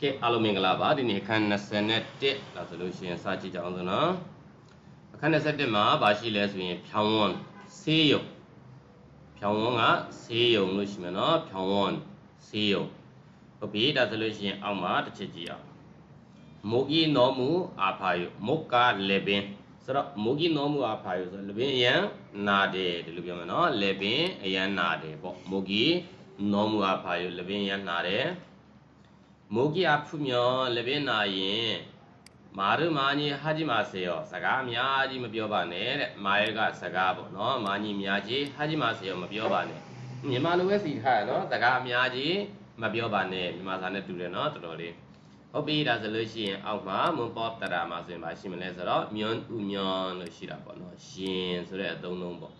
ကဲအားလုံးမင်္ဂလာပါဒီနေ့အခန်း21ဒါဆိုလို့ရှိရင်စကြည့်ကြအောင်ဆိုနော်အခန်း21မှာဘာရှိလဲဆိုရင်ဖြောင်းဝန်းဆေးရုံဖြောင်းဝန်းကဆေးရုံလို့ရှိမယ်နော်ဖြောင်းဝန်းဆေးရုံဟုတ်ပြီဒါဆိုလို့ရှိရင်အောက်မှာတစ်ချက်ကြည့်အောင်မုတ်ကြီးနော်မူအာဖာယုမုတ်ကလေပင်ဆိုတော့မုတ်ကြီးနော်မူအာဖာယုဆိုလေပင်အရန်နာတယ်ဒီလိုပြောမယ်နော်လေပင်အရန်နာတယ်ပေါ့မုတ်ကြီးနော်မူအာဖာယုလေပင်အရန်နာတယ် မိုးကြီးအဖုမြောလပင်နာရင်မာရမာကြီးဟာကြီးမဆေရောစကားအများကြီးမပြောပါနဲ့တဲ့မာရကစကားပေါ့နော်မာကြီးအများကြီးဟာကြီးမဆေရောမပြောပါနဲ့မြန်မာလိုပဲစီထားရနော်စကားအများကြီးမပြောပါနဲ့မြန်မာစာနဲ့တူတယ်နော်တော်တော်လေးဟုတ်ပြီဒါဆိုလို့ရှိရင်အောက်မှာမွန်ပေါ်တရာမှာဆိုရင်ပါရှိမလဲဆိုတော့မြွန်းဥမြွန်းလို့ရှိတာပေါ့နော်ရှင်ဆိုတဲ့အသုံးလုံးပေါ့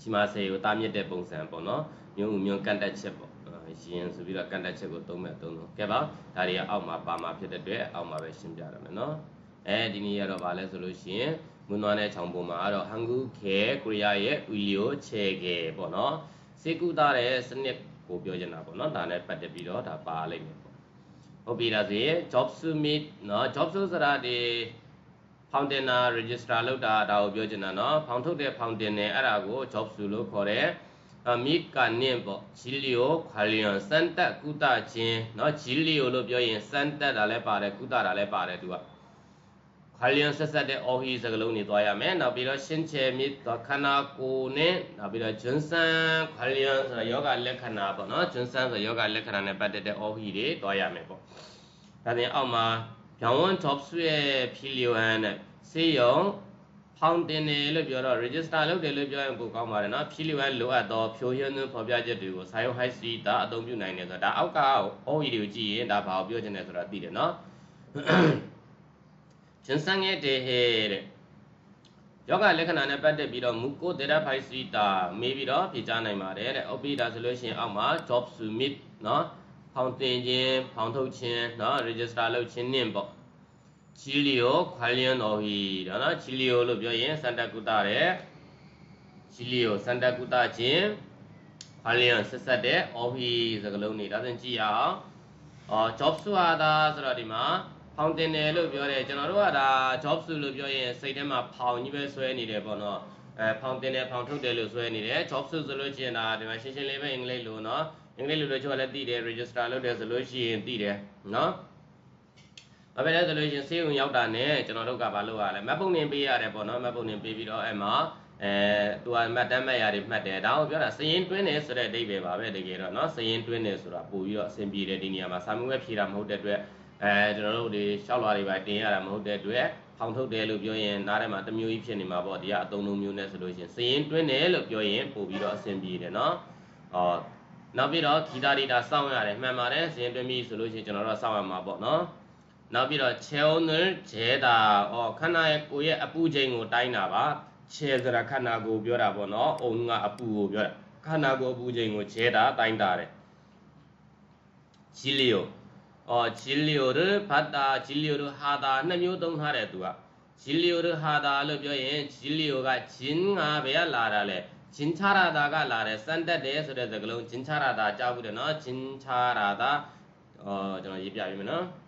ရှိမဆေကိုတာမြင့်တဲ့ပုံစံပေါ့နော်မြွန်းဥမြွန်းကန်တက်ချက်ပေါ့ ရင်ဆိုပြီးတော့ကန်တက်ချက်ကိုသုံးမဲ့အသုံးလုံးကဲပါဒါတွေကအောက်မှာပါမှာဖြစ်တဲ့အတွက်အောက်မှာပဲရှင်းပြရမယ်နော်အဲဒီနေ့ရတော့ဗာလဲဆိုလို့ရှိရင်မွန်းနွားတဲ့ချောင်းပုံမှာကတော့ဟန်ဂူခဲကိုရီးယားရဲ့ဥလီယိုချေကေပေါ့နော်စေကူတာတဲ့စနစ်ကိုပြောချင်တာပေါ့နော်ဒါနဲ့ပတ်သက်ပြီးတော့ဒါပါလိမ့်မယ်ပေါ့ဟုတ်ပြီဒါဆိုရင် job submit နော် job ဆိုတာဒီ fountain register လောက်တာဒါကိုပြောချင်တာနော်ဖောင်ထုတ်တဲ့ fountain နဲ့အဲ့ဒါကို job စုလို့ခေါ်တယ်အ မိကနင့်ပေါ့ဂျီလီယိုခွာလျံစန်တက်ကုတချင်းเนาะဂျီလီယိုလို့ပြောရင်စန်တက်တာလည်းပါတယ်ကုတတာလည်းပါတယ်သူကခွာလျံဆက်ဆက်တဲ့အော်ဟီစကလုံးနေသွားရမယ်နောက်ပြီးတော့ရှင်းချေမြစ်ခန္ဓာကိုယ်နဲ့နောက်ပြီးတော့ဂျွန်းဆန်ခွာလျံဆိုတာယောဂလက္ခဏာပေါ့เนาะဂျွန်းဆန်ဆိုယောဂလက္ခဏာနဲ့ပတ်သက်တဲ့အော်ဟီတွေသွားရမယ်ပေါ့ဒါပြင်အောက်မှာဗျောင်းဝန် top ဆွဲဖီလီယိုဟန်နဲ့စေယုံ ဖောင်တင်တယ်လို့ပြောတော့ register လုပ်တယ်လို့ပြောရင်ပိုကောင်းပါတယ်နော်ဖြီးလျက်လိုအပ်သောဖြိုးရင်းသွင်းဖော်ပြချက်တွေကိုစာရုံ high speed ဒါအသုံးပြုနိုင်တယ်ဆိုတော့ဒါအောက်က OE တွေကိုကြည့်ရင်ဒါဘာကိုပြောချင်တယ်ဆိုတာသိတယ်နော်ဂျန်ဆန်ရဲ့တေဟဲတဲ့ယောဂလက္ခဏာနဲ့ပတ်သက်ပြီးတော့မူကိုဒေတာဖိုက်စီတာမေးပြီးတော့ဖြေကြားနိုင်ပါတယ်တဲ့ OP ဒါဆိုလို့ရှိရင်အောက်မှာ job submit နော်ဖောင်တင်ခြင်းဖောင်ထုတ်ခြင်းနော် register လုပ်ခြင်းနင့်ပေါ့ ချီလီယိုခွာလျန်တော်ဟီဒါနော်ချီလီယိုလို့ပြောရင်စန္ဒကုတတဲ့ချီလီယိုစန္ဒကုတချင်းခွာလျန်ဆက်ဆက်တဲ့အော်ဟီစကလုံးနေဒါဆိုကြည့်ရအောင်အော် job ဆိုတာဆိုတော့ဒီမှာဖောင်တင်တယ်လို့ပြောတယ်ကျွန်တော်တို့ကဒါ job စုလို့ပြောရင်စိတ်ထဲမှာဖောင်ကြီးပဲဆွဲနေတယ်ပေါ့နော်အဲဖောင်တင်တယ်ဖောင်ထုတ်တယ်လို့ဆွဲနေတယ် job စုဆိုလို့ရှိရင်ဒါဒီမှာရှင်းရှင်းလေးပဲအင်္ဂလိပ်လိုနော်အင်္ဂလိပ်လိုလို့ချို့လည်းသိတယ် register လုပ်တယ်ဆိုလို့ရှိရင်သိတယ်နော်။ ဘာပဲလဲဆိုလို့ရှင်ဆေးရုံရောက်တာနဲ့ကျွန်တော်တို့ကဘာလုပ်ရလဲ။မတ်ပုံနေပေးရတယ်ပေါ့နော်။မတ်ပုံနေပေးပြီးတော့အဲ့မှာအဲသူကမှတ်တမ်းမှတ်ရတွေမှတ်တယ်။ဒါကိုပြောတာစရင်တွင်းတယ်ဆိုတဲ့အဓိပ္ပာယ်ပါပဲတကယ်တော့နော်။စရင်တွင်းတယ်ဆိုတာပို့ပြီးတော့အဆင်ပြေတယ်ဒီနေရာမှာစာမှုပဲဖြေတာမဟုတ်တဲ့အတွက်အဲကျွန်တော်တို့ဒီရှောက်လွာတွေပါတင်ရတာမဟုတ်တဲ့အတွက်ဖောင်ထုတ်တယ်လို့ပြောရင်နားထဲမှာတမျိုးကြီးဖြစ်နေမှာပေါ့ဒီကအသုံးလုံးမျိုးနဲ့ဆိုလို့ရှင်စရင်တွင်းတယ်လို့ပြောရင်ပို့ပြီးတော့အဆင်ပြေတယ်နော်။အော်နောက်ပြီးတော့ဂီတာဒီတာစောင့်ရတယ်မှန်ပါတယ်စရင်တွင်းပြီဆိုလို့ရှိရင်ကျွန်တော်တို့စောင့်ရမှာပေါ့နော်။ နောက်ပြီးတော့ channel ဂျဲတာဩခန္ဓာရဲ့ကိုယ်ရဲ့အပူချိန်ကိုတိုင်းတာပါချဲဆိုတာခန္ဓာကိုယ်ပြောတာပေါ့နော်အုံကအပူကိုပြောတာခန္ဓာကိုယ်အပူချိန်ကိုဂျဲတာတိုင်းတာတယ်ဂျီလီယိုဩဂျီလီယိုရဖတ်တာဂျီလီယိုရဟာတာနှစ်မျိုးသုံးထားတယ်သူကဂျီလီယိုရဟာတာလို့ပြောရင်ဂျီလီယိုကဂျင်းငါဘယ်ကလာတာလဲဂျင်းချရာတာကလာတယ်စမ်းတက်တယ်ဆိုတဲ့စကားလုံးဂျင်းချရာတာကြားဘူးတယ်နော်ဂျင်းချရာတာဩကျွန်တော်ရေးပြပေးမယ်နော်။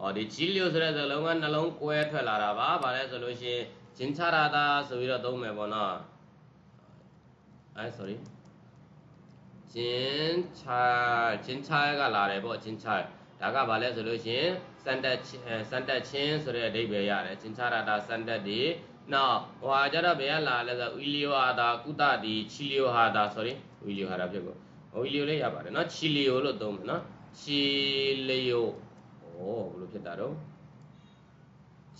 အော်ဒီဂျီလီယိုဆိုတဲ့စကားလုံးကနှလုံးကွဲထွက်လာတာပါ။ဘာလဲဆိုလို့ရှိရင်ဂျင်ချရာတာဆိုပြီးတော့သုံးမယ်ပေါ့နော်။အဲ sorry ဂျင်ချာဂျင်ချာကလာတယ်ပေါ့ဂျင်ချာဒါကဘာလဲဆိုလို့ရှိရင်စန်တက်စန်တက်ချင်းဆိုတဲ့အဓိပ္ပာယ်ရတယ်ဂျင်ချရာတာစန်တက်ဒီနောက်ဟိုဟာကြတော့ဘယ်ကလာလဲဆိုဥလီယိုဟာတာကုတဒီချီလီယိုဟာတာ sorry ဥလီယိုဟာတာဖြစ်ကိုဥလီယိုလေးရပါတယ်နော်ချီလီယိုလို့သုံးမယ်နော်ချီလီယို ဩဘလို့ဖြစ်တာတော့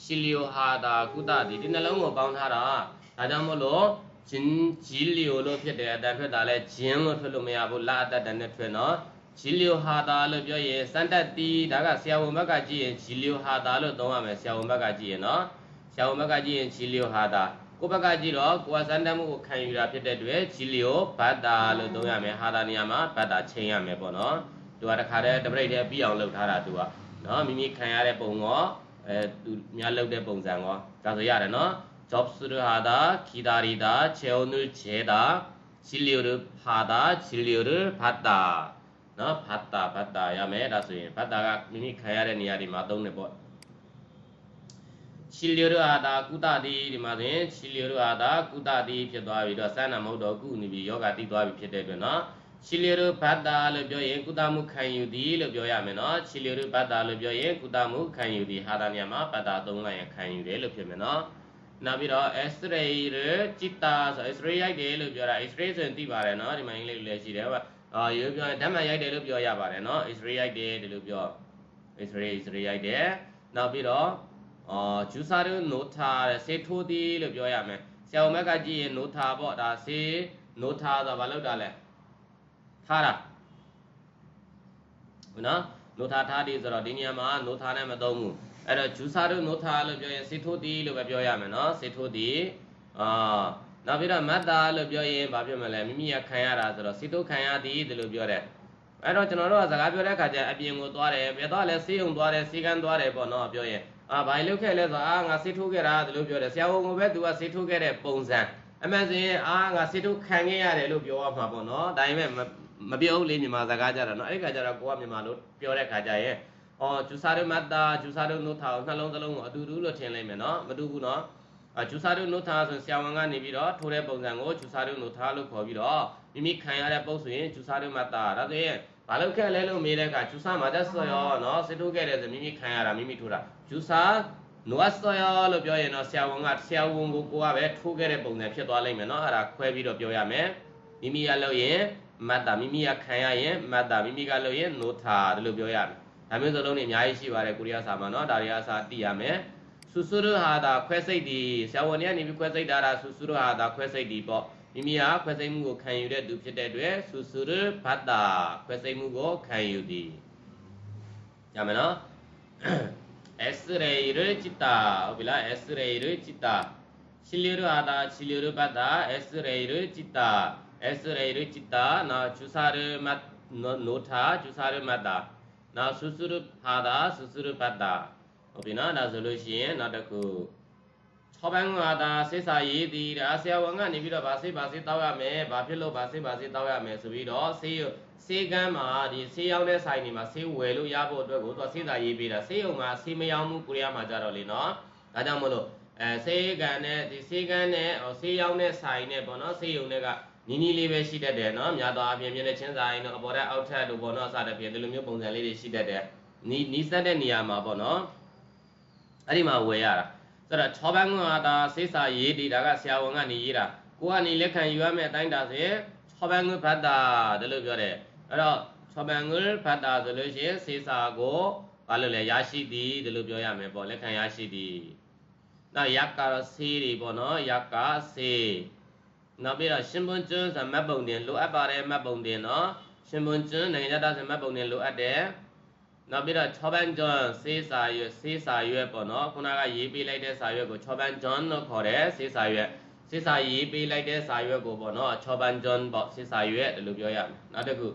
ရှီလီယိုဟာတာကုသဒီဒီနှလုံးကိုပေါင်းထားတာဒါကြောင့်မို့လို့ဂျင်းဂျီလီယိုလို့ဖြစ်တယ်အတန်ထွက်တာလဲဂျင်းလို့ထွက်လို့မရဘူးလာအတတန်နဲ့ထွက်နော်ဂျီလီယိုဟာတာလို့ပြောရင်စန်တက်တီဒါကဆရာဝန်ဘက်ကကြည့်ရင်ဂျီလီယိုဟာတာလို့သုံးရမယ်ဆရာဝန်ဘက်ကကြည့်ရင်နော်ဆရာဝန်ဘက်ကကြည့်ရင်ဂျီလီယိုဟာတာကိုဘက်ကကြည့်တော့ကိုကစန်တက်မှုကိုခံယူတာဖြစ်တဲ့အတွက်ဂျီလီယိုဘတ်တာလို့သုံးရမယ်ဟာတာနေရာမှာဘတ်တာချိန်ရမယ်ပေါ့နော်သူကတခါတည်းတပရိတ်တည်းပြီးအောင်လုပ်ထားတာသူက နော်မိမိခံရတဲ့ပုံရောအဲသူများလုပ်တဲ့ပုံစံရောဒါဆိုရတယ်နော် job ဆိုရတာခီတာရီတာချေအုံနုချေတာ 진료를 받아 진료를 받다 နော်ဖတ်တာဖတ်တာရမယ်ဒါဆိုရင်ဖတ်တာကမိမိခံရတဲ့နေရာဒီမှာသုံးတယ်ပေါ့ချီလျရအာတာကုတတိဒီမှာဆိုရင်ချီလျရအာတာကုတတိဖြစ်သွားပြီတော့စန္နာမဟုတ်တော့ကုနေပြီယောဂတိသွားပြီဖြစ်တဲ့အတွက်နော် ချီလျရဘတ်တာလို့ပြောရင်ကုတမှုခံယူသည်လို့ပြောရမယ်နော်ချီလျရဘတ်တာလို့ပြောရင်ကုတမှုခံယူသည်ဟာတာနေရာမှာဘတ်တာသုံးလိုက်ရင်ခံယူတယ်လို့ဖြစ်မယ်နော်နောက်ပြီးတော့ X-ray ရจิตတာဆို X-ray ရိုက်တယ်လို့ပြောတာ X-ray ဆိုရင်သိပါတယ်နော်ဒီမှာအင်္ဂလိပ်လိုလည်းရှိတယ်အာရိုးပြောရင်ဓာတ်မှန်ရိုက်တယ်လို့ပြောရပါတယ်နော် X-ray ရိုက်တယ်ဒီလိုပြော X-ray X-ray ရိုက်တယ်နောက်ပြီးတော့အာဂျူဆာတို့နိုထားဆေးထိုးသည်လို့ပြောရမယ်ဆရာမကကြည့်ရင်နိုထားပေါ့ဒါဆေးနိုထားဆိုတာဘာလို့တာလဲ ထားတာဟုတ်နော်နိုထားထားသည်ဆိုတော့ဒီနေရာမှာနိုထားနဲ့မသုံးဘူးအဲ့တော့ဂျူဆာတို့နိုထားလို့ပြောရင်ဆေးထိုးသည်လို့ပဲပြောရမယ်နော်ဆေးထိုးသည်အာနောက်ပြီးတော့မတ္တာလို့ပြောရင်ဘာပြောမလဲမိမိကခံရတာဆိုတော့စိတုခံရသည်ဒီလိုပြောတယ်အဲ့တော့ကျွန်တော်တို့ကစကားပြောတဲ့အခါကျအပြင်ကိုသွားတယ်ပြသွားလဲဆေးရုံသွားတယ်ဆေးကန်းသွားတယ်ပေါ့နော်ပြောရင်အာဘာလို့ခဲ့လဲဆိုအာငါဆေးထိုးခဲ့တာဒီလိုပြောတယ်ဆရာဝန်ကပဲသူကဆေးထိုးခဲ့တဲ့ပုံစံအမှန်စင်အာငါဆေးထိုးခံခဲ့ရတယ်လို့ပြောရမှာပေါ့နော်ဒါပေမဲ့ မပြောဘူးလေမြန်မာစကားကြတာနော်အဲ့ဒီခါကျတော့ကိုကမြန်မာလို့ပြောတဲ့ခါကျရင်အော်ဂျူဆာရမတ်တာဂျူဆာရနို့ထာနှလုံးသလုံးကိုအတူတူလို့ထင်လိုက်မယ်နော်မတူဘူးနော်ဂျူဆာရုနိုထာဆိုဆရာဝန်ကနေပြီးတော့ထိုးတဲ့ပုံစံကိုဂျူဆာရုနိုထာလို့ခေါ်ပြီးတော့မိမိခံရတဲ့ပုံဆိုရင်ဂျူဆာရုမတာဒါဆိုရင်ဘာလို့ခဲ့လဲလို့မေးတဲ့အခါဂျူဆာမှာတက်ဆော်ရောနော်စစ်ထိုးခဲ့တယ်ဆိုမိမိခံရတာမိမိထိုးတာဂျူဆာနိုအဆော်ရောလို့ပြောရင်တော့ဆရာဝန်ကဆရာဝန်ကိုကိုကပဲထိုးခဲ့တဲ့ပုံစံဖြစ်သွားလိမ့်မယ်နော်အဲ့ဒါခွဲပြီးတော့ပြောရမယ်မိမိကလုပ်ရင် မတ်တာမိမိကခံရရင်မတ်တာမိမိကလုပ်ရင်နိုသာဒီလိုပြောရမယ်။ဒါမျိုးစလုံးတွေအများကြီးရှိပါတယ်ကိုရီးယားစာမှာနော်ဒါတွေအစားသိရမယ်။ဆူဆူရဟာတာခွဲစိတ်ဒီဆရာဝန်တွေကနေပြီးခွဲစိတ်တာဒါဆူဆူရဟာတာခွဲစိတ်ဒီပေါ့မိမိဟာခွဲစိတ်မှုကိုခံယူတဲ့သူဖြစ်တဲ့အတွက်ဆူဆူရဘတ်တာခွဲစိတ်မှုကိုခံယူသည်။ညမယ်နော်။ S ray re chitta ဟုတ်ပြီလား S ray re chitta ရှီလီရဟာတာရှီလီရဘတ်တာ S ray re chitta တာ X-ray ရจิตတာနော်ချူစာရမတ်နိုထာချူစာရမတ်တာနော်ဆူဆူရဟာတာဆူဆူရဘတ်တာဟုတ်ပြီနော်ဒါဆိုလို့ရှိရင်နောက်တစ်ခု6ဘန်းကသာစိတ်စာရေးသည်ဒါဆရာဝန်ကနေပြီးတော့ဗာစိတ်ဗာစိတ်တောက်ရမယ်ဗာဖြစ်လို့ဗာစိတ်ဗာစိတ်တောက်ရမယ်ဆိုပြီးတော့ဆေးဆေးကမ်းမှာဒီဆေးရောက်တဲ့ဆိုင်တွေမှာဆေးဝယ်လို့ရဖို့အတွက်ကိုသူကဆေးစာရေးပေးတာဆေးရုံမှာဆေးမရောက်မှုကိုရီးယားမှာကြတော့လေနော်ဒါကြောင့်မလို့အဲဆေးကန်နဲ့ဒီဆေးကမ်းနဲ့ဆေးရောက်တဲ့ဆိုင်နဲ့ပေါ့နော်ဆေးရုံတွေက နီးနီးလေးပဲရှိတတ်တယ်နော်များသောအားဖြင့်မြင်းတဲ့ချင်းဆိုင်တို့အပေါ်တက်အောက်ထက်တို့ပေါ့နော်အစတဲ့ပြင်ဒီလိုမျိုးပုံစံလေးတွေရှိတတ်တယ်နီးနီးစက်တဲ့နေရာမှာပေါ့နော်အဲ့ဒီမှာဝယ်ရတာဆိုတော့6ဘန်းကတာစိတ်စာရေးဒီဒါကဆရာဝန်ကနေရေးတာကိုကနေလက်ခံယူရမယ့်အတိုင်းတာဆိုရင်6ဘန်းကဖတ်တာဒါလို့ပြောတယ်အဲ့တော့6ဘန်းကဖတ်တာဆိုလို့ရှိရင်စိတ်စာကိုဘာလို့လဲရရှိသည်ဒါလို့ပြောရမယ်ပေါ့လက်ခံရရှိသည်နောက်ရက်ကတော့ဆေးတွေပေါ့နော်ရက်ကဆေး နောက်ပြီးတော့ရှင်ပွန်ကျွန်းဆိုမတ်ပုံတင်လိုအပ်ပါတယ်မတ်ပုံတင်နော်ရှင်ပွန်ကျွန်းနိုင်ငံသားဆိုမတ်ပုံတင်လိုအပ်တယ်နောက်ပြီးတော့6ဘန်းကျွန်းစေးစာရွက်စေးစာရွက်ပေါ့နော်ခုနကရေးပေးလိုက်တဲ့စာရွက်ကို6ဘန်းကျွန်းလို့ခေါ်တယ်စေးစာရွက်စေးစာရေးပေးလိုက်တဲ့စာရွက်ကိုပေါ့နော်6ဘန်းကျွန်းပေါ့စေးစာရွက်လို့ပြောရမယ်နောက်တစ်ခု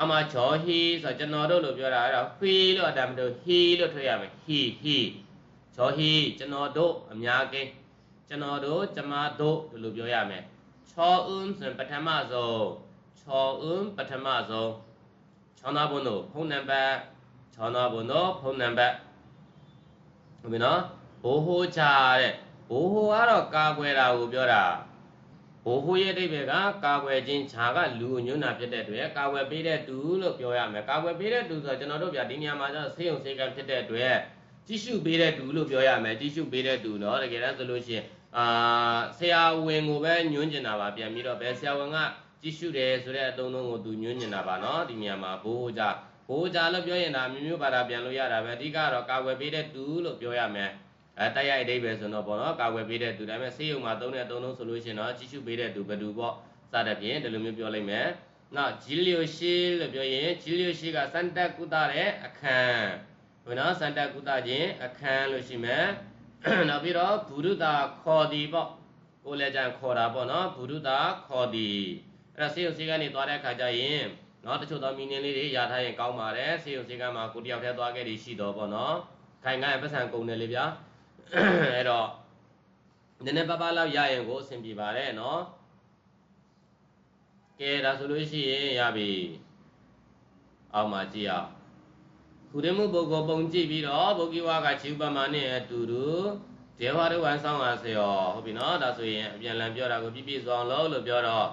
အမချောဟီဆိုကျွန်တော်တို့လို့ပြောတာအဲ့တော့ခွေးလို့အတမ်းမတို့ဟီလို့ထွက်ရမယ်ဟီဟီချောဟီကျွန်တော်တို့အများကိန်း ကျွန်တော်တို့ကျမတို့ဒီလိုပြောရမယ်ချောအွန်းဆိုရင်ပထမဆုံးချောအွန်းပထမဆုံးချောနာဘုံတို့ဖုန်းနံပါတ်ချောနာဘုံတို့ဖုန်းနံပါတ်ဟုတ်ပြီနော်ဘိုးဟိုးချတဲ့ဘိုးဟိုးကတော့ကာကွယ်တာကိုပြောတာဘိုးဟိုးရဲ့အဓိပ္ပာယ်ကကာကွယ်ခြင်းခြာကလူညွန်းတာဖြစ်တဲ့အတွက်ကာကွယ်ပေးတဲ့သူလို့ပြောရမယ်ကာကွယ်ပေးတဲ့သူဆိုတော့ကျွန်တော်တို့ပြဒီနေရာမှာကျတော့ဆေးရုံဆေးကံဖြစ်တဲ့အတွက် ကြီးစုပေးတဲ့သူလို့ပြောရမယ်ကြီးစုပေးတဲ့သူเนาะတကယ်တမ်းဆိုလို့ရှိရင်အာဆရာဝန်ကိုပဲညွှန်းကျင်တာပါပြန်ပြီးတော့ဘယ်ဆရာဝန်ကကြည့်ရှုတယ်ဆိုတဲ့အသုံးလုံးကိုသူညွှန်းနေတာပါနော်ဒီနေရာမှာဘိုးကြဘိုးကြလို့ပြောရင်ဒါမျိုးမျိုးပါတာပြန်လို့ရတာပဲအဓိကတော့ကာဝယ်ပေးတဲ့သူလို့ပြောရမယ်အဲတိုက်ရိုက်အဓိပ္ပာယ်ဆိုတော့ပေါ့နော်ကာဝယ်ပေးတဲ့သူဒါပေမဲ့ဆေးရုံမှာသုံးတဲ့အသုံးလုံးဆိုလို့ရှိရင်တော့ကြည့်ရှုပေးတဲ့သူဘယ်သူပေါ့စတဲ့ဖြင့်ဒီလိုမျိုးပြောလိုက်မယ်နောက်ဂျီလီယိုရှီလို့ပြောရင်ဂျီလီယိုရှီကစန်တက်ကုသတဲ့အခန်း ဘယ်နော်စန်တက်ကုသခြင်းအခန်းလို့ရှိမယ်နောက်ပြီးတော့ဘုရုတာခေါ်ဒီပေါ့ကိုလည်းကြံခေါ်တာပေါ့နော်ဘုရုတာခေါ်ဒီအဲ့ဒါဆေးရုံဆေးကနေသွားတဲ့အခါကျရင်နော်တချို့သောမီနင်းလေးတွေရထားရင်ကောင်းပါတယ်ဆေးရုံဆေးကမှာကိုတယောက်တည်းသွားခဲ့ပြီးရှိတော့ပေါ့နော်ခိုင်ခိုင်ပတ်စံကုန်တယ်လေဗျာအဲ့တော့နည်းနည်းပါးပါးလောက်ရရင်ကိုအဆင်ပြေပါတယ်နော်ကဲဒါဆိုလို့ရှိရင်ရပြီအောက်မှာကြည့်အောင် ခုတည်းမှုပုဂ္ဂိုလ်ပုံကြည့်ပြီးတော့ဘုကိဝါကခြေဥပမာနဲ့အတူတူဒေဝရဝမ်ဆောင်ပါစေရောဟုတ်ပြီနော်ဒါဆိုရင်အပြန်လန်ပြောတာကိုပြည့်ပြည့်စုံလို့လို့ပြောတော့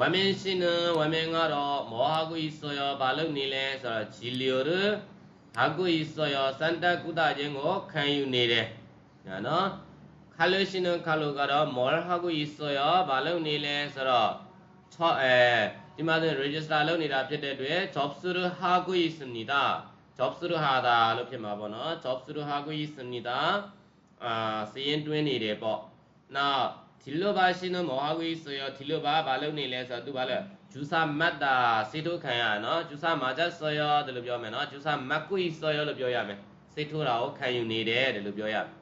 ဝမင်းရှင်နဝမင်းကတော့မောဟကိုဆိုရောဘာလို့နေလဲဆိုတော့ဂျီလီယိုရဟာကိုဆိုရောစန္တကုသခြင်းကိုခံယူနေတယ်ညာနော်ခါလို့ရှင်နခါလို့ကတော့မောဟကိုဆိုရောဘာလို့နေလဲဆိုတော့6အဲဒီမှာဆို register လုပ်နေတာဖြစ်တဲ့အတွက် job suru ha ko isnida job suru hada လို့ဖြစ်မှာပေါ့နော် job suru hago ismnida အာစည်ရင်တွင်းနေတယ်ပေါ့နောက်ဒီလိုပါရှင်တော့မောဟဂွေဆိုရဒီလိုပါဘာလုပ်နေလဲဆိုတော့သူဘာလဲဂျူဆာမတ်တာစေထိုးခံရနော်ဂျူဆာမာဂျတ်ဆိုရတယ်လို့ပြောမယ်နော်ဂျူဆာမတ်ကွီဆိုရလို့ပြောရမယ်စေထိုးတာကိုခံယူနေတယ်တယ်လို့ပြောရမယ်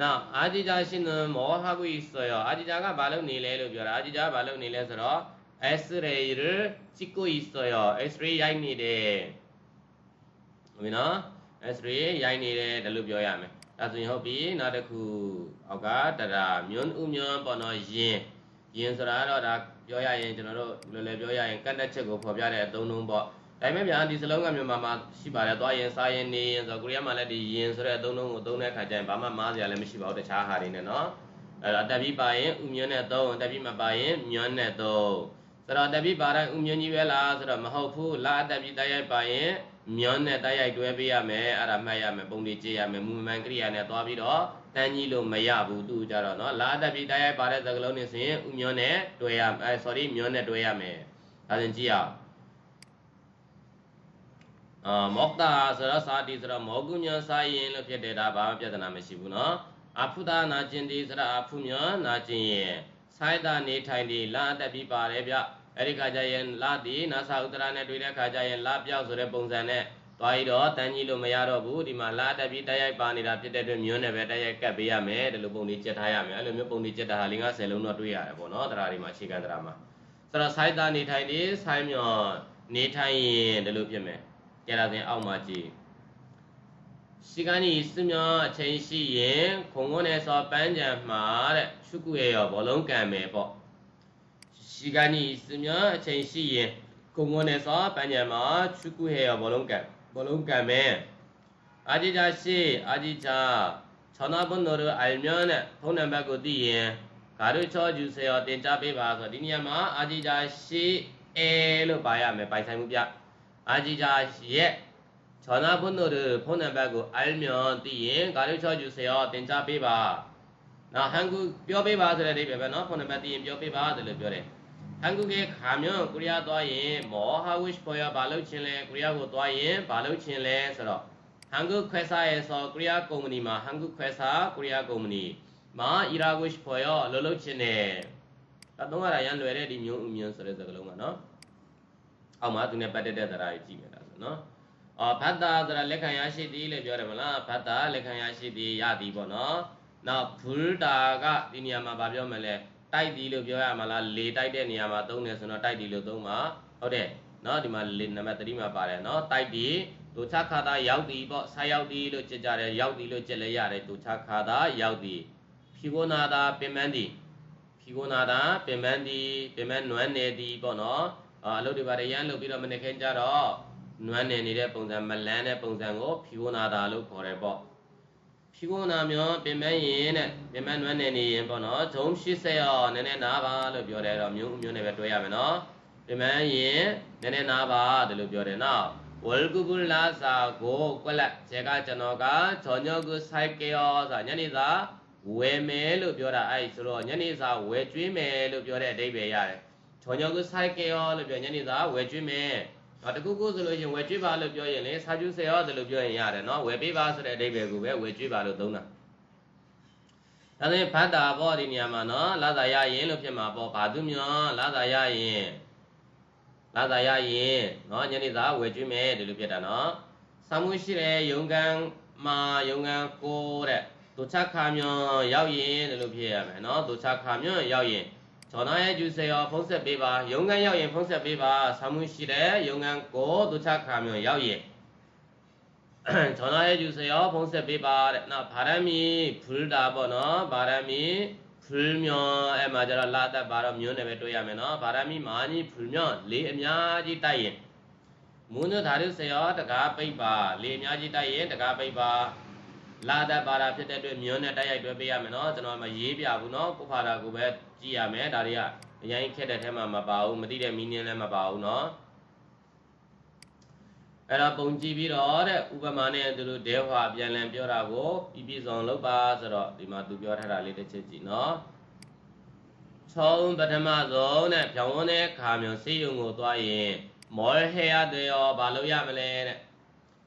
နောက်အာဂျီဂျာရှင်တော့မောဟဂွေဆိုရအာဂျီဂျာကဘာလုပ်နေလဲလို့ပြောတာအာဂျီဂျာဘာလုပ်နေလဲဆိုတော့အက်စရေရချီကိုီဆိုရအက်စရေရိုက်နေတယ် ဟုတ်ပြီနော် X-ray ရိုက်နေတယ်ဒါလို့ပြောရမယ်ဒါဆိုရင်ဟုတ်ပြီနောက်တစ်ခုအောက်ကတရာမြွန်းဥမြွန်းပေါ့နော်ယင်ယင်ဆိုတာကတော့ဒါပြောရရင်ကျွန်တော်တို့ဘယ်လိုလဲပြောရရင်ကတ်တက်ချက်ကိုဖော်ပြတဲ့အသုံးနှုန်းပေါ့ဒါပေမဲ့ဗျာဒီစလုံးကမြန်မာမှာရှိပါတယ်သွားရင်စားရင်နေရင်ဆိုကိုရီးယားမှာလည်းဒီယင်ဆိုတဲ့အသုံးနှုန်းကိုသုံးတဲ့အခါကျရင်ဘာမှမားစရာလည်းမရှိပါဘူးတခြားဟာတွေနဲ့နော်အဲ့တော့တက်ပြီးပါရင်ဥမြွန်းနဲ့သုံးတက်ပြီးမပါရင်မြွန်းနဲ့သုံးဆိုတော့တက်ပြီးပါတိုင်းဥမြွန်းကြီးပဲလားဆိုတော့မဟုတ်ဘူးလာတက်ပြီးတိုက်ရိုက်ပါရင် မျောနဲ့တိုက်ရိုက်တွဲပေးရမယ်အဲ့ဒါမှတ်ရမယ်ပုံတွေကြည့်ရမယ်မူမှန်ကရိယာနဲ့သွားပြီးတော့တန်းကြီးလို့မရဘူးသူကြတော့နော်လာတက်ပြီးတိုက်ရိုက်ပါတဲ့သကလုံးနဲ့ဆိုရင်ဥမျောနဲ့တွဲရအဲ sorry မျောနဲ့တွဲရမယ်ဒါဆိုကြည့်ရအောင်အာမောတာဆိုတော့စာတီဆိုတော့မောကုညောစာရင်လို့ဖြစ်တယ်ဒါဘာမှပြဿနာမရှိဘူးနော်အဖုဒနာကျင်တီဆိုတော့အဖုမျောနာကျင်ရင်ဆိုင်တာနေထိုင်တီလာတက်ပြီးပါတယ်ဗျ အဲ့ဒီခါကျရင်လသည်နာစာဥတ္တရာနဲ့တွေ့တဲ့ခါကျရင်လပြောက်ဆိုတဲ့ပုံစံနဲ့သွားပြီးတော့တန်းကြီးလို့မရတော့ဘူးဒီမှာလတက်ပြီးတက်ရိုက်ပါနေတာဖြစ်တဲ့အတွက်မြွန်းနဲ့ပဲတက်ရိုက်ကတ်ပေးရမယ်ဒီလိုပုံလေးချက်ထားရမယ်အဲ့လိုမျိုးပုံလေးချက်တာဟာ၄50လုံးတော့တွေ့ရတယ်ပေါ့နော်တရားဒီမှာရှေးကန်တရားမှာဆိုတော့ဆိုက်တာနေထိုင်နေဆိုင်းမြော်နေထိုင်ရင်ဒီလိုဖြစ်မယ်ကြရတဲ့အောက်မှာကြည့်ရှိကန်ဤစမြောအချင်းရှိရင်ခုံကုန်းနဲ့စောပန်းကြံမှာတဲ့ရှုကုရဲ့ရောဘောလုံးကံမယ်ပေါ့ 시간이있으면제시인공원에서반야마축구해요뭐론간뭐론간에아지자씨아지자전화번호를알면폰넘버고띠인가르쳐주세요딘자베바서디니야마아지자씨에로봐야매바이사이무벼아지자씨의 전화번호를 보내받고 알면 띠인 가르쳐 주세 요. 된자 빼 봐. 나 한국 뼈 빼 봐. 그 래, 빼 봐. 너 보내받 띠인 뼈 빼 봐. 들 려, 뼈 래. ပြောပေးပါတယ်လို့ပြောတယ်ဟန်ကူကခါမြွန်ကိုရီးယားသွားရင်မောဟာဝစ်ပေါ်ရဘာလို့ချင်းလဲကိုရီးယားကိုသွားရင်ဘာလို့ချင်းလဲဆိုတော့ဟန်ကူခွဲစားရဲ့ဆိုကိုရီးယားကုမ္ပဏီမှာဟန်ကူခွဲစားကိုရီးယားကုမ္ပဏီမှာအီရာဝစ်ပေါ်ရလှုပ်လှုပ်ချင်းတယ်ဒါတော့ရရန်လွယ်တဲ့ဒီမျိုးဥမျိုးဆိုတဲ့စကားလုံးကနော်အောက်မှာသူနဲ့ပတ်သက်တဲ့သရာကြီးကြည့်နေတာဆိုနော်အော်ဘတ်တာဆိုတာလက်ခံရရှိသည်လို့ပြောတယ်မလားဘတ်တာလက်ခံရရှိသည်ရသည်ပေါ့နော်နောက်ဘူတာကဒီနေရာမှာဗာပြောမလဲ တိုက်သည်လို့ပြောရမှာလားလေတိုက်တဲ့နေရာမှာသုံးတယ်ဆိုတော့တိုက်သည်လို့သုံးမှာဟုတ်တယ်နော်ဒီမှာလေနံပါတ်3မှာပါတယ်နော်တိုက်သည်ဒုချခါတာရောက်သည်ပေါ့ဆာရောက်သည်လို့ကြည့်ကြတယ်ရောက်သည်လို့ကြည့်လဲရတယ်ဒုချခါတာရောက်သည်ဖြီကိုနာတာပင်မန်းသည်ဖြီကိုနာတာပင်မန်းသည်ပင်မန်းနွမ်းနေသည်ပေါ့နော်အလုပ်တွေပါတယ်ရမ်းလုပ်ပြီးတော့မနေ့ခင်းကြတော့နွမ်းနေနေတဲ့ပုံစံမလန်းတဲ့ပုံစံကိုဖြီကိုနာတာလို့ခေါ်တယ်ပေါ့ ဖြူကုနာမျောပင်ပန်းရင်တဲ့ပင်ပန်းနွမ်းနယ်နေရင်ပေါ့နော်ဂျုံ80ရောနည်းနည်းနားပါလို့ပြောတယ်တော့မျိုးမျိုးနဲ့ပဲတွဲရမယ်နော်ပင်ပန်းရင်နည်းနည်းနားပါတယ်လို့ပြောတယ်နော်ဝလ်ကူဘူလာစာကိုကွက်လက်ဇေကကျွန်တော်ကဂျော်ညော့ကိုဆိုင်ကေယောဆိုတာညနေစာဝယ်မယ်လို့ပြောတာအဲ့ဆိုတော့ညနေစာဝယ်ကျွေးမယ်လို့ပြောတဲ့အဓိပ္ပာယ်ရတယ်ဂျော်ညော့ကိုဆိုင်ကေယောလို့ပြောညနေစာဝယ်ကျွေးမယ် တော့တခုခုဆိုလို့ရှိရင်ဝယ်ကျွေးပါလို့ပြောရင်လေစာကျူးဆယ်ရောတယ်လို့ပြောရင်ရတယ်နော်ဝယ်ပေးပါဆိုတဲ့အဓိပ္ပာယ်ကိုပဲဝယ်ကျွေးပါလို့သုံးတာဒါဆိုရင်ဘတ်တာပေါ့ဒီနေရာမှာနော်လာသာရရင်လို့ဖြစ်မှာပေါ့ဘာသူမြောလာသာရရင်လာသာရရင်နော်ညနေစာဝယ်ကျွေးမယ်ဒီလိုဖြစ်တာနော်ဆောင်းမှုရှိတဲ့ယုံကန်မှာယုံကန်ကိုတဲ့ဒုချခါမြောရောက်ရင်ဒီလိုဖြစ်ရမယ်နော်ဒုချခါမြောရောက်ရင် ဒေါနာရဲ့ဂျူဆေရောဖုံးဆက်ပေးပါရုံငန်းရောက်ရင်ဖုံးဆက်ပေးပါဆာမှုရှိတဲ့ရုံငန်းကိုသူချခါမျိုးရောက်ရင်ဒေါနာရဲ့ဂျူဆေရောဖုံးဆက်ပေးပါတဲ့နော်ဗာရမီဖူလ်တာပေါ့နော်ဗာရမီဖူလ်မြောအဲ့မှာကျတော့လာတတ်ပါတော့မျိုးနဲ့ပဲတွေ့ရမယ်နော်ဗာရမီမာကြီးဖူလ်မြောလေးအများကြီးတိုက်ရင်မုန်းတို့ဓာရုဆေရောတကားပိတ်ပါလေးအများကြီးတိုက်ရင်တကားပိတ်ပါလာတပါတာဖြစ်တဲ့အတွက်မျိုးနဲ့တိုက်ရိုက်တွဲပေးရမယ်နော်ကျွန်တော်မရေးပြဘူးနော်ကိုဖာတာကိုပဲ ကြည့်ရမယ်ဒါတွေကအရင်ခက်တဲ့ထဲမှာမပါဘူးမသိတဲ့မီနင်းလည်းမပါဘူးနော်အဲ့တော့ပုံကြည့်ပြီးတော့တဲ့ဥပမာနဲ့သူတို့ဒဲဟွာပြန်လည်ပြောတာကိုပြပြစုံလုပ်ပါဆိုတော့ဒီမှာသူပြောထားတာလေးတစ်ချက်ကြည့်နော်ချုံပထမဆုံးတဲ့ဖြောင်းဝန်းတဲ့ခါမျိုးစေးရုံကိုသွားရင်မော်ဟဲရတယ်ရောဘာလုပ်ရမလဲတဲ့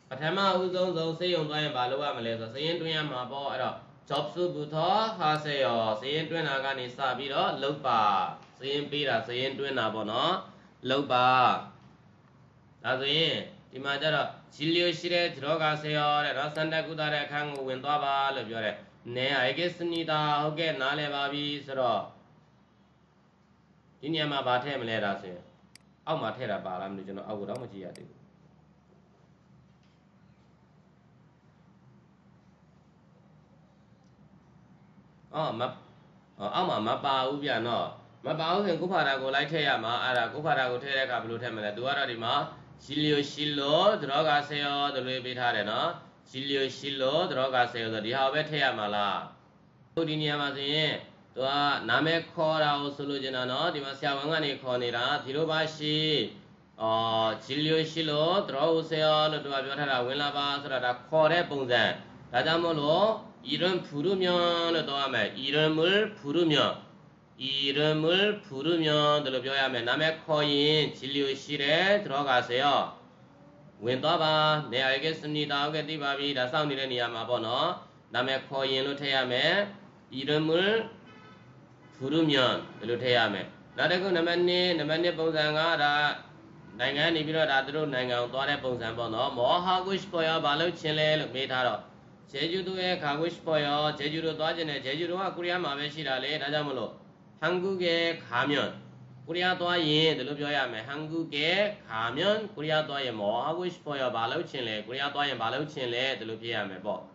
ပထမဦးဆုံးဆုံးစေးရုံသွားရင်ဘာလုပ်ရမလဲဆိုတော့စရင်တွင်းရမှာပေါ့အဲ့တော့ job စုဘူသောဟာစေရောစရင်တွင်းတာကနေစပြီးတော့လုပ်ပါစရင်ပေးတာစရင်တွင်းတာပေါ့နော်လုပ်ပါဒါဆိုရင်ဒီမှာကျတော့ဂျီလီယိုရှိတဲ့ဒရောဂါဆေယောတဲ့နော်စန္ဒကုသတဲ့အခန်းကိုဝင်သွားပါလို့ပြောတယ်။နဲအိုက်ကစနီတာဟုတ်ကဲ့နားလည်ပါပြီဆိုတော့ဒီနေရာမှာဗာထည့်မလဲဒါဆိုရင်အောက်မှာထည့်တာပါလားမလို့ကျွန်တော်အောက်ကတော့မကြည့်ရသေးဘူး။ အော်မအောက်မှာမပါဘူးဗျာနော်မပါဘူးဆိုရင်ကုဖာတာကိုလိုက်ထည့်ရမှာအဲ့ဒါကုဖာတာကိုထည့်တဲ့အခါဘယ်လိုထည့်မလဲသူကတော့ဒီမှာရှီလီယိုရှီလိုဒရောဂါဆေယောတို့လေးပေးထားတယ်နော်ရှီလီယိုရှီလိုဒရောဂါဆေယောဆိုဒီဟာကိုပဲထည့်ရမှာလားဟုတ်ဒီနေရာမှာဆိုရင်သူကနာမည်ခေါ်တာကိုဆိုလို့ကျင်တာနော်ဒီမှာဆရာဝန်ကနေခေါ်နေတာဒီလိုပါရှိအော်ရှီလီယိုရှီလိုဒရောဂါဆေယောလို့သူကပြောထားတာဝင်လာပါဆိုတာဒါခေါ်တဲ့ပုံစံဒါကြောင့်မို့လို့ 이름부르면လို့တော့ရမယ်이름을부르면 이름을 부르면 들로 표현하면 남의 코인 진료실에 들어가세요. 왼떠봐. 네 알겠습니다. 오케이 띠바비 다 싸우니는 이야마 번호. 남의 코인로 태야매 이름을 부르면 들로 태야매. 나대고 남한니 남한니 봉상가 다 နိုင်ငံနေပြီးတော့ဒါသူတို့နိုင်ငံကိုသွားတဲ့ပုံစံပေါ့နော်မောဟာကုရှ်ပေါ်ရောဘာလို့ချင်းလဲလို့မေးထားတော့ 제주도에 가고 싶어요. 제주도도 하지네. 제주도와 코리아 마베시라래. 나자물로 한국에 가면 코리아 도아예 늘어줘야매. 한국에 가면 코리아 도아예 뭐 하고 싶어요. 말로친래. 코리아 도아예 말로친래. 늘어줘야매. 뭐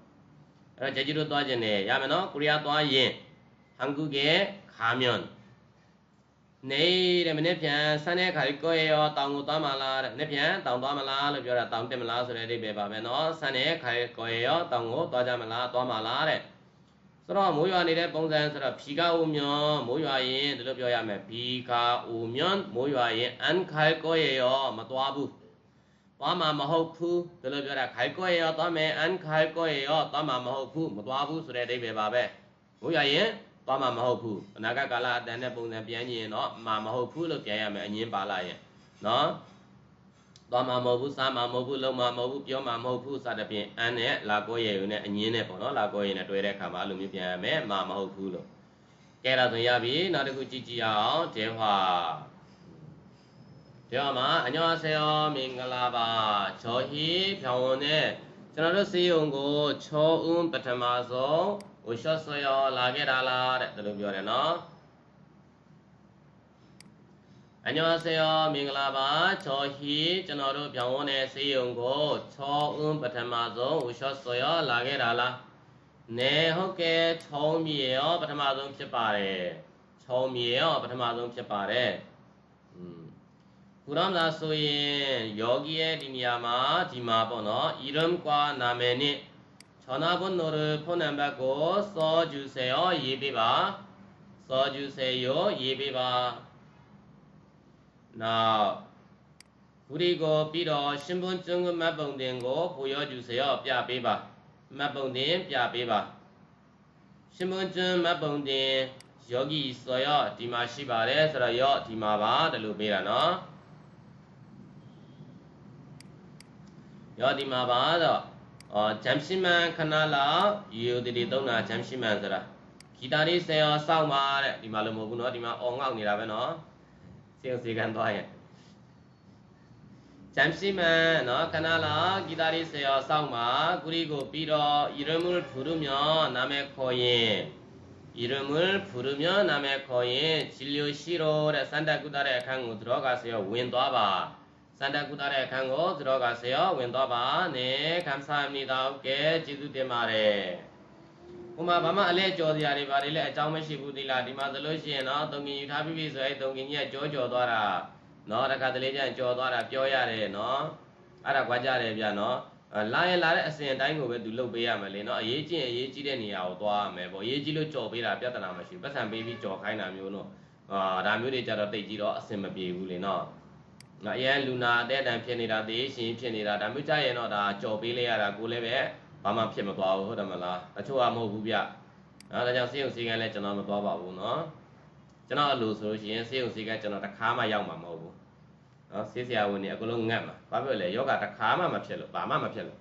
제주도도 하지네. 야면어 코리아 도아예 한국에 가면 နေတဲ့မနေ့ပြန်ဆန်းတဲ့အခါကြီးကိုယ်ရောတောင်ကိုသွားမလားတဲ့မနေ့ပြန်တောင်သွားမလားလို့ပြောတာတောင်တက်မလားဆိုတဲ့အဓိပ္ပာယ်ပါပဲเนาะဆန်းတဲ့အခါကြီးကိုယ်ရောတောင်ကိုသွားကြမလားသွားမလားတဲ့ဆိုတော့မိုးရွာနေတဲ့ပုံစံဆိုတော့ဖြီကအိုမြွန်မိုးရွာရင်ဒီလိုပြောရမယ်ဘီကာအိုမြွန်မိုးရွာရင်အန်ခိုင်ကိုရောမသွားဘူးသွားမှာမဟုတ်ဘူးဒီလိုပြောတာခိုင်ကိုရောသွားမယ်အန်ခိုင်ကိုရောသွားမှာမဟုတ်ဘူးမသွားဘူးဆိုတဲ့အဓိပ္ပာယ်ပါပဲမိုးရွာရင် သွားမှာမဟုတ်ဘူးအနာဂတ်ကာလအတန်တဲ့ပုံစံပြန်ကြည့်ရင်တော့မှာမဟုတ်ဘူးလို့ပြန်ရမယ်အငင်းပါလာရင်နော်သွားမှာမဟုတ်ဘူးစားမှာမဟုတ်ဘူးလုံးမှာမဟုတ်ဘူးပြောမှာမဟုတ်ဘူးစသဖြင့်အန်းနဲ့လာကိုရည်နဲ့အငင်းနဲ့ပေါ့နော်လာကိုရည်နဲ့တွဲတဲ့အခါမှာအဲ့လိုမျိုးပြန်ရမယ်မှာမဟုတ်ဘူးလို့ကဲဒါဆိုရပြီနောက်တစ်ခုကြည့်ကြည့်အောင်ဒေဟွာဒေဟွာမှာအညောအဆေယောမင်္ဂလာပါချောဟီဖြောင်းဝန်နဲ့ ကျွန်တော်တို့စေယုံကိုချောဦးပထမဆုံးဝရှော့ဆောယောလာခဲ့တာလားတဲ့ဒါလိုပြောတယ်နော်အညောဆေယောမင်္ဂလာပါချောဟီကျွန်တော်တို့ပြောင်းဝန်းတဲ့စေယုံကိုချောဦးပထမဆုံးဝရှော့ဆောယောလာခဲ့တာလားနဲဟုတ်ကဲ့ချုံမြေရောပထမဆုံးဖြစ်ပါတယ်ချုံမြေရောပထမဆုံးဖြစ်ပါတယ်อืม ခုတော့မလားဆိုရင်ယောဂီရဲ့ဒီနေရာမှာဒီမှာပေါ့နော်ဤရမ်ကွာနာမည်နဲ့ခြောနာဘုန်တော်ဖုန်းနံပါတ်ကိုစောကျူစေရောရေးပေးပါစောကျူစေရောရေးပေးပါနောက်ဘူဒီကိုပြီးတော့ရှင်ဘွန်ကျွန်းကမတ်ပုံတင်ကိုကိုရောကျူစေရောပြပေးပါမတ်ပုံတင်ပြပေးပါရှင်ဘွန်ကျွန်းမတ်ပုံတင်ယောဂီစောရောဒီမှာရှိပါတယ်ဆိုတော့ရောဒီမှာပါတလို့ပေးတာနော် ရောဒီမှာပါတော့အော်ဂျမ်ရှိမန်ခဏလောက်ယူဒီဒီသုံးတာဂျမ်ရှိမန်ဆိုတာဂီတာလေးဆယ်ရောစောင့်ပါတဲ့ဒီမှာလို့မဟုတ်ဘူးเนาะဒီမှာအော်ငေါက်နေတာပဲเนาะစေုံစေကန်သွားရင်잠시만너카나라기다리세요싸움마그리고비로이름을부르면남의코인이름을부르면남의코인진료시로래산다구다레강으로들어가세요윈도와 စန္ဒကုသတဲ့အခန်းကိုသတော်ကဆရာဝင်သွားပါနဲ့ခံစားမိတော့ကဲကျေးဇူးတင်ပါတယ်။ဥမာဘာမှအလဲကြော်စရာတွေဘာတွေလဲအကြောင်းမရှိဘူးသီလားဒီမှာသလို့ရှိရင်တော့တုံကင်ယူထားပြီးပြီဆိုရင်တုံကင်ကြီးကကြောကြော်သွားတာနော်တခါတလေကျရင်ကြော်သွားတာပြောရတယ်နော်အဲ့ဒါကွာကြတယ်ဗျနော်လာရင်လာတဲ့အစဉ်အတိုင်းကိုပဲသူလုပ်ပေးရမယ်လေနော်အရေးကြီးရင်အရေးကြီးတဲ့နေရာကိုသွားရမယ်ပေါ့အရေးကြီးလို့ကြော်ပေးတာပြဿနာမရှိဘူးပတ်စံပေးပြီးကြော်ခိုင်းတာမျိုးတော့အာဒါမျိုးတွေကြတော့တိတ်ကြီးတော့အဆင်မပြေဘူးလေနော် အရင်လူနာအတဲ့တန်ဖြစ်နေတာတေးရှင်ဖြစ်နေတာဒါမျိုးကြရင်တော့ဒါကြော်ပေးလိုက်ရတာကိုလည်းပဲဘာမှဖြစ်မသွားဘူးဟုတ်တယ်မလားတချို့ကမဟုတ်ဘူးဗျနော်ဒါကြောင့်စေယုံစီကန်းလည်းကျွန်တော်မသွားပါဘူးနော်ကျွန်တော်အလိုဆိုလို့ရှိရင်စေယုံစီကန်းကျွန်တော်တစ်ခါမှရောက်မှာမဟုတ်ဘူးနော်ဆေးဆရာဝန်တွေအကုန်လုံးငတ်မှာဘာဖြစ်လဲယောဂတစ်ခါမှမဖြစ်လို့ဘာမှမဖြစ်လို့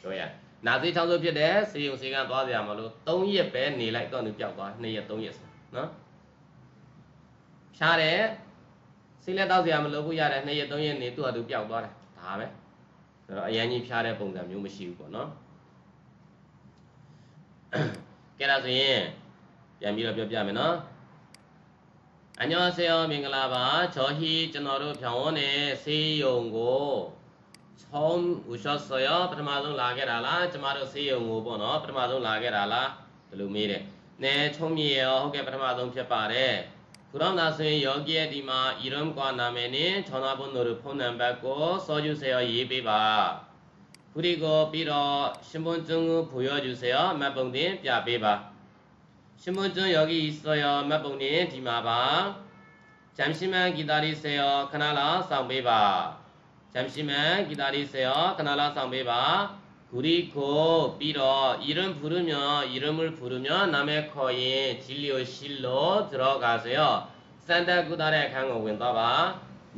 ပြောရနာသေးချောင်းဆိုဖြစ်တဲ့စေယုံစီကန်းသွားကြရမလို့3ရက်ပဲနေလိုက်တော့သူပျောက်သွား2ရက်3ရက်နော်ဖြားတယ် ဆေးလက်တောက်စရာမလိုဘူးရတယ်2ရက်3ရက်နေသူ့ဟာသူပျောက်သွားတယ်ဒါပဲဆိုတော့အရန်ကြီးဖြားတဲ့ပုံစံမျိုးမရှိဘူးပေါ့နော်ကဲဒါဆိုရင်ပြန်ပြီးတော့ပြောပြမယ်နော်အညောဆေယောမင်္ဂလာပါချောဟီကျွန်တော်တို့ဖြောင်းဝန်းနေဆေးရုံကိုချုံဥရှောဆောယပထမဆုံးလာခဲ့တာလားကျမတို့ဆေးရုံကိုပေါ့နော်ပထမဆုံးလာခဲ့တာလားဘယ်လိုမေးတယ်နဲချုံမြေရောဟုတ်ကဲ့ပထမဆုံးဖြစ်ပါတယ် ခုတော့နာဆိုရင်ယောဂီရဲ့ဒီမှာဤရုံကွာနာမည်နဲ့ချောင်းသားဘုန်းတို့ဖုန်းနံပါတ်ကိုစောကျူဆေယောရေးပေးပါခုဒီကိုပြီးတော့ရှင်ဘွန်ကျွန်းကိုဖူရောကျူဆေယောမတ်ပုံတင်ပြပေးပါရှင်ဘွန်ကျွန်းယောဂီစောယောမတ်ပုံတင်ဒီမှာပါဂျမ်ရှိမန်ဂီတာရီဆေယောခဏလောက် ဆောင်ပေးပါဂျမ်ရှိမန်ဂီတာရီဆေယောခဏလောက်ဆောင်ပေးပါဂူရီကိုပြီးတော့이름부르면이름을부르면နာမည်ခေါ်ရင်ဂျီလီယိုရှိလို့들어가세요စန္ဒကုတာတဲ့အခန်းကိုဝင်သွားပါ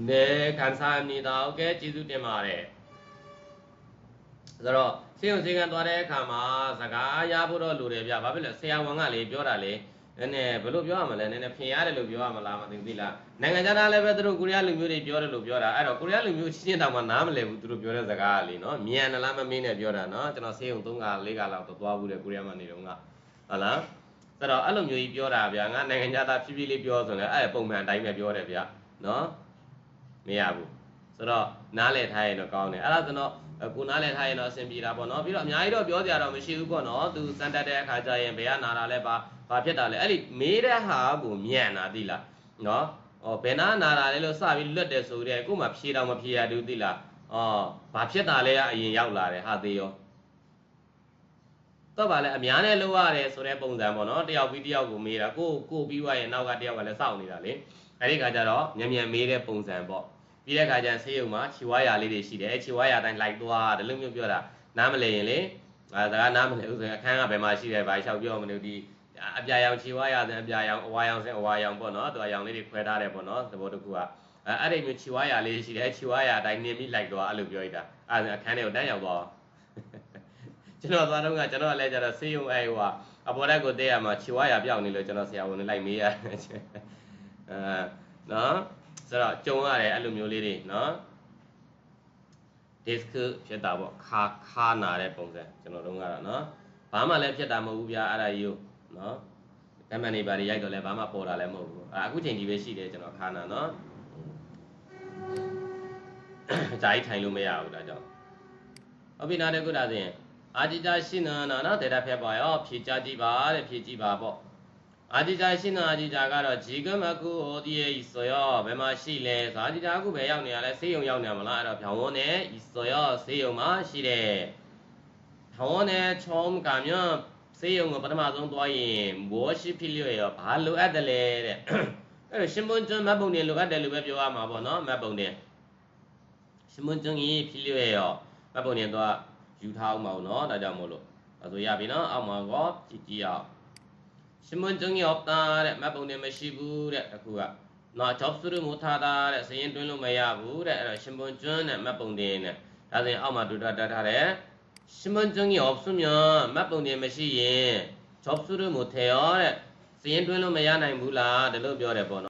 နေခံစားမိတာဟုတ်ကဲ့ကျေးဇူးတင်ပါတယ်ဆိုတော့စေုံစေကံသွားတဲ့အခါမှာစကားရဖို့တော့လိုတယ်ဗျဘာဖြစ်လဲဆရာဝန်ကလေပြောတာလေနည်းနည်းဘယ်လိုပြောရမလဲနည်းနည်းဖင်ရတယ်လို့ပြောရမလားမသိဘူးသိလား နိုင်ငံခြားသားလည်းပဲသူတို့ကိုရီးယားလူမျိုးတွေပြောတယ်လို့ပြောတာအဲ့တော့ကိုရီးယားလူမျိုးချင်းချင်းတောင်မှနားမလည်ဘူးသူတို့ပြောတဲ့စကားကလေနော်မြန်နလားမမင်းနဲ့ပြောတာနော်ကျွန်တော်ဆေးရုံ3က4ကလောက်တော့သွားဘူးတယ်ကိုရီးယားမှာနေတော့ကဟုတ်လားဆိုတော့အဲ့လိုမျိုးကြီးပြောတာဗျာငါနိုင်ငံခြားသားဖြည်းဖြည်းလေးပြောဆိုရင်အဲ့ပုံမှန်အတိုင်းပဲပြောတယ်ဗျာနော်မရဘူးဆိုတော့နားလည်ထားရင်တော့ကောင်းတယ်အဲ့ဒါဆိုတော့ကိုနားလည်ထားရင်တော့အဆင်ပြေတာပေါ့နော်ပြီးတော့အများကြီးတော့ပြောကြရတော့မရှိဘူးပေါ့နော်သူစမ်းတက်တဲ့အခါကျရင်ဘယ်ကနာတာလဲပါဘာဖြစ်တာလဲအဲ့ဒီမေးတဲ့ဟာကိုမြန်တာသိလားနော် ဩဘယ်နာနာတာလဲလို့စပြီးလွတ်တယ်ဆိုတဲ့ကိုမှဖြေတော့မဖြေရဘူးသိလားဩဘာဖြစ်တာလဲကအရင်ရောက်လာတယ်ဟာသေးရောတော့ဗာလဲအများနဲ့လောက်ရတယ်ဆိုတဲ့ပုံစံပေါ့နော်တယောက်ပြီးတယောက်ကိုမေးတာကိုကိုပြီးွားရင်နောက်ကတယောက်ကလည်းစောင့်နေတာလေအဲ့ဒီခါကျတော့မြန်မြန်မေးတဲ့ပုံစံပေါ့ပြီးတဲ့ခါကျဆေးရုံမှာခြေဝါးရာလေးတွေရှိတယ်ခြေဝါးရာတိုင်းလိုက်သွားတယ်လို့မျိုးပြောတာနားမလည်ရင်လေအဲဒါကနားမလည်ဘူးဆိုရင်အခန်းကဘယ်မှာရှိတယ်ဘာလျှောက်ပြောမလို့ဒီ အပြာရောင်ခြေဝါးရာတဲ့အပြာရောင်အဝါရောင်စင်အဝါရောင်ပေါ့နော်သူအရောင်လေးတွေခွဲထားတယ်ပေါ့နော်သဘောတစ်ခုကအဲအဲ့ဒီမျိုးခြေဝါးရာလေးရှိတယ်ခြေဝါးရာအတိုင်းနင်းပြီးလိုက်သွားအဲ့လိုပြောရတာအဲအခန်းထဲကိုတန်းရောက်သွားကျွန်တော်သွားတော့ကကျွန်တော်လည်းကျတော့ဆေးရုံအဲဟိုအပေါ်တက်ကိုတဲရမှာခြေဝါးရာပြောင်းနေလို့ကျွန်တော်ဆရာဝန်နဲ့လိုက်မေးရတယ်အဲနော်ဆိုတော့ကြုံရတယ်အဲ့လိုမျိုးလေးတွေနော် disk ဖြစ်တာပေါ့ခါခါနာတဲ့ပုံစံကျွန်တော်တို့ကတော့နော်ဘာမှလည်းဖြစ်တာမဟုတ်ဘူးဗျာအဲ့ဒါကြီးကို နော်ကမ္မနေပါတွေရိုက်တော့လည်းဘာမှပေါ်တာလည်းမဟုတ်ဘူးအဲ့အခုချိန်ကြီးပဲရှိတယ်ကျွန်တော်ခါနာနော်ဇာကြီးထိုင်လို့မရဘူးဒါကြောင့်ဟုတ်ပြီနားတဲ့ကုဒါစဉ်အာจิตာရှိနာနာနော်ဒေတာဖက်ပါရောဖြည့်ကြကြည့်ပါတဲ့ဖြည့်ကြည့်ပါပေါ့အာတိတာရှိနာအာတိတာကတော့ဂျီကမကုဟောတိယေဤဆိုရောဘယ်မှာရှိလဲဆိုအာတိတာကုပဲရောက်နေရလဲဆေးရုံရောက်နေမလားအဲ့တော့ဖြောင်းဝန်းနဲ့ဤဆိုရောဆေးရုံမှာရှိတယ်ဖြောင်းဝန်းနဲ့ချုံကမြွန် ဆေးရုံကိုပထမဆုံးသွားရင်မောရှိဖြစ်လျက်ရောဘာလိုအပ်တယ်လဲတဲ့အဲ့တော့ရှင်မွန်ကျွန်းမတ်ပုံတွေလိုအပ်တယ်လို့ပဲပြောရမှာပေါ့နော်မတ်ပုံတွေရှင်မွန်ကျွန်းကြီးဖြစ်လျက်ရောမတ်ပုံတွေသွားယူထားအောင်ပါဦးနော်ဒါကြောင့်မို့လို့ဒါဆိုရပြီနော်အောက်မှာကောကြည့်ကြည့်အောင်ရှင်မွန်ကျွန်းရောတာတဲ့မတ်ပုံတွေမရှိဘူးတဲ့အခုကနော် job စုမှုထားတာတဲ့စရင်တွင်းလို့မရဘူးတဲ့အဲ့တော့ရှင်မွန်ကျွန်းနဲ့မတ်ပုံတွေနဲ့ဒါဆိုရင်အောက်မှာတွေ့တာတတ်ထားတယ် 신분증이없으면မှတ်ပုံတင်မရှိရင် job စုလို့မထရောတဲ့စရင်တွင်းလို့မရနိုင်ဘူးလားဒီလိုပြောတယ်ပေါ့နော် ်